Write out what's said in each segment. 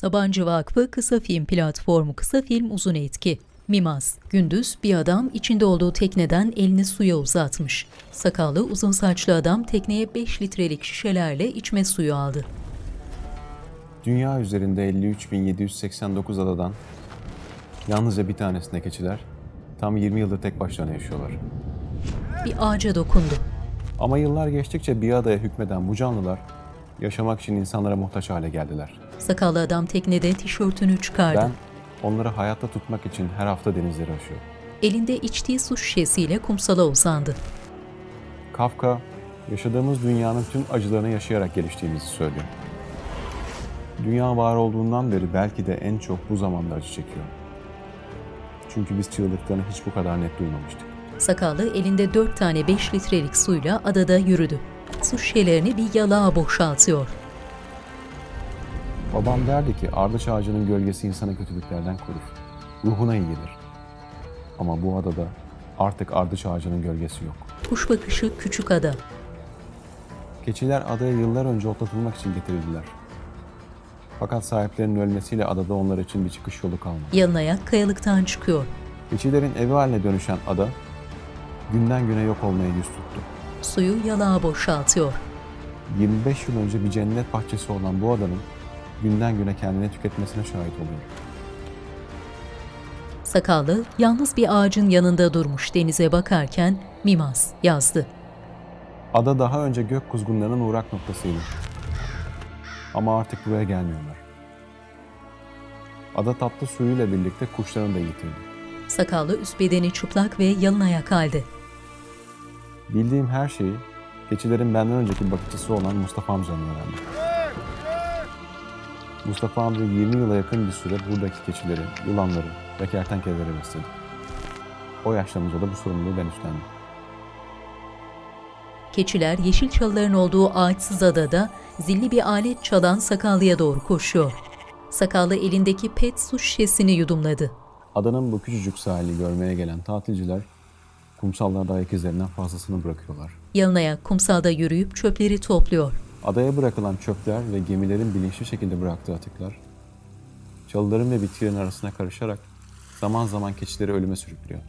Sabancı Vakfı Kısa Film Platformu Kısa Film Uzun Etki. Mimaz. Gündüz bir adam içinde olduğu tekneden elini suya uzatmış. Sakallı uzun saçlı adam tekneye 5 litrelik şişelerle içme suyu aldı. Dünya üzerinde 53.789 adadan yalnızca bir tanesinde keçiler tam 20 yıldır tek başlarına yaşıyorlar. Bir ağaca dokundu. Ama yıllar geçtikçe bir adaya hükmeden bu canlılar yaşamak için insanlara muhtaç hale geldiler. Sakallı adam teknede tişörtünü çıkardı. Ben onları hayatta tutmak için her hafta denizleri aşıyorum. Elinde içtiği su şişesiyle kumsala uzandı. Kafka, yaşadığımız dünyanın tüm acılarını yaşayarak geliştiğimizi söylüyor. Dünya var olduğundan beri belki de en çok bu zamanda acı çekiyor. Çünkü biz çığlıklarını hiç bu kadar net duymamıştık. Sakallı elinde 4 tane 5 litrelik suyla adada yürüdü. Su şişelerini bir yalağa boşaltıyor. Babam derdi ki ardıç ağacının gölgesi insanı kötülüklerden korur. Ruhuna iyi gelir. Ama bu adada artık ardıç ağacının gölgesi yok. Kuş bakışı küçük ada. Keçiler adaya yıllar önce otlatılmak için getirildiler. Fakat sahiplerinin ölmesiyle adada onlar için bir çıkış yolu kalmadı. Yalın ayak kayalıktan çıkıyor. Keçilerin evi haline dönüşen ada, günden güne yok olmaya yüz tuttu. Suyu yalağa boşaltıyor. 25 yıl önce bir cennet bahçesi olan bu adanın günden güne kendini tüketmesine şahit oluyor. Sakallı yalnız bir ağacın yanında durmuş denize bakarken Mimaz yazdı. Ada daha önce gök kuzgunlarının uğrak noktasıydı. Ama artık buraya gelmiyorlar. Ada tatlı suyuyla birlikte kuşlarını da yitirdi. Sakallı üst bedeni çıplak ve yalın ayak halde. Bildiğim her şeyi keçilerin benden önceki bakıcısı olan Mustafa amcanın öğrendim. Mustafa amca 20 yıla yakın bir süre buradaki keçileri, yılanları ve kertenkeleleri besledi. O yaşlanınca da bu sorumluluğu ben üstlendim. Keçiler yeşil çalıların olduğu ağaçsız adada zilli bir alet çalan Sakallı'ya doğru koşuyor. Sakallı elindeki pet su şişesini yudumladı. Adanın bu küçücük sahili görmeye gelen tatilciler kumsallarda ayak izlerinden fazlasını bırakıyorlar. Yalın ayak kumsalda yürüyüp çöpleri topluyor. Adaya bırakılan çöpler ve gemilerin bilinçli şekilde bıraktığı atıklar, çalıların ve bitkilerin arasına karışarak zaman zaman keçileri ölüme sürüklüyor.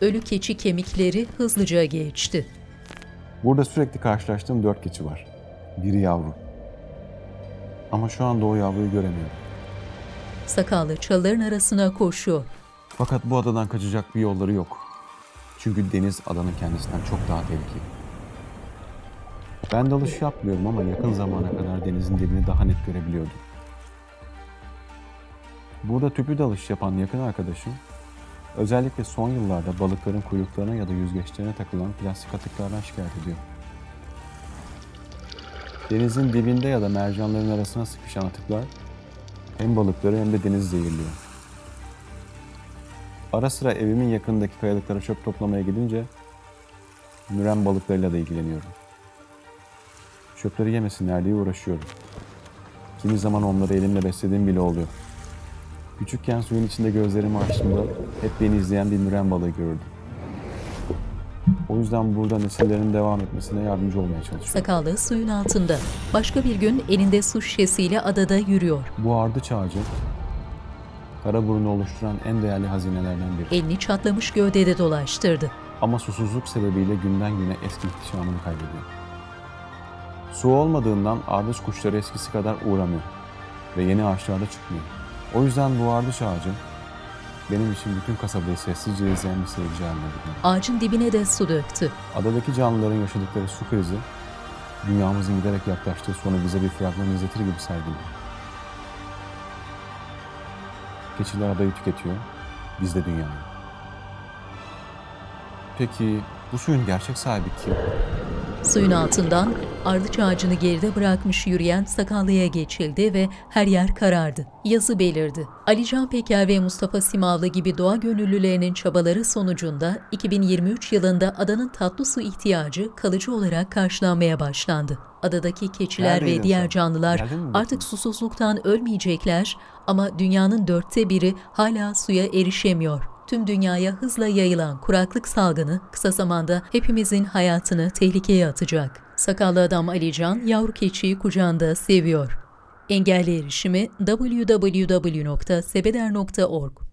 Ölü keçi kemikleri hızlıca geçti. Burada sürekli karşılaştığım dört keçi var. Biri yavru. Ama şu anda o yavruyu göremiyorum. Sakallı çalıların arasına koşuyor. Fakat bu adadan kaçacak bir yolları yok. Çünkü deniz adanın kendisinden çok daha tehlikeli. Ben dalış yapmıyorum ama yakın zamana kadar denizin dibini daha net görebiliyordum. Burada tüplü dalış yapan yakın arkadaşım, özellikle son yıllarda balıkların kuyruklarına ya da yüzgeçlerine takılan plastik atıklardan şikayet ediyor. Denizin dibinde ya da mercanların arasına sıkışan atıklar hem balıkları hem de denizi zehirliyor. Ara sıra evimin yakındaki kayalıklara çöp toplamaya gidince müren balıklarıyla da ilgileniyorum. Çöpleri yemesinler diye uğraşıyorum. Kimi zaman onları elimle beslediğim bile oluyor. Küçükken suyun içinde gözlerimi açtığımda hep beni izleyen bir müren balığı görürdüm. O yüzden burada nesillerin devam etmesine yardımcı olmaya çalışıyorum. Sakallı suyun altında. Başka bir gün elinde su şişesiyle adada yürüyor. Bu ardıç ağacı, Karaburun'u oluşturan en değerli hazinelerden biri. Elini çatlamış gövdede dolaştırdı. Ama susuzluk sebebiyle günden güne eski ihtişamını kaybediyor. Su olmadığından ardıç kuşları eskisi kadar uğramıyor ve yeni ağaçlarda çıkmıyor. O yüzden bu ardıç ağacı benim için bütün kasabayı sessizce izleyen bir seyirci haline. Ağacın dibine de su döktü. Adadaki canlıların yaşadıkları su krizi, dünyamızın giderek yaklaştığı sonu bize bir fragman izletir gibi sergiliyor. Keçiler adayı tüketiyor, biz de dünyayı. Peki bu suyun gerçek sahibi kim? Suyun altından ardıç ağacını geride bırakmış yürüyen sakallıya geçildi ve her yer karardı. Yazı belirdi. Ali Can Peker ve Mustafa Simavlı gibi doğa gönüllülerinin çabaları sonucunda 2023 yılında adanın tatlı su ihtiyacı kalıcı olarak karşılanmaya başlandı. Adadaki keçiler Neredeydin ve diğer sen? canlılar artık susuzluktan ölmeyecekler ama dünyanın dörtte biri hala suya erişemiyor. Tüm dünyaya hızla yayılan kuraklık salgını kısa zamanda hepimizin hayatını tehlikeye atacak. Sakallı adam Alican yavru keçiyi kucağında seviyor. Engelli erişimi www.sebeder.org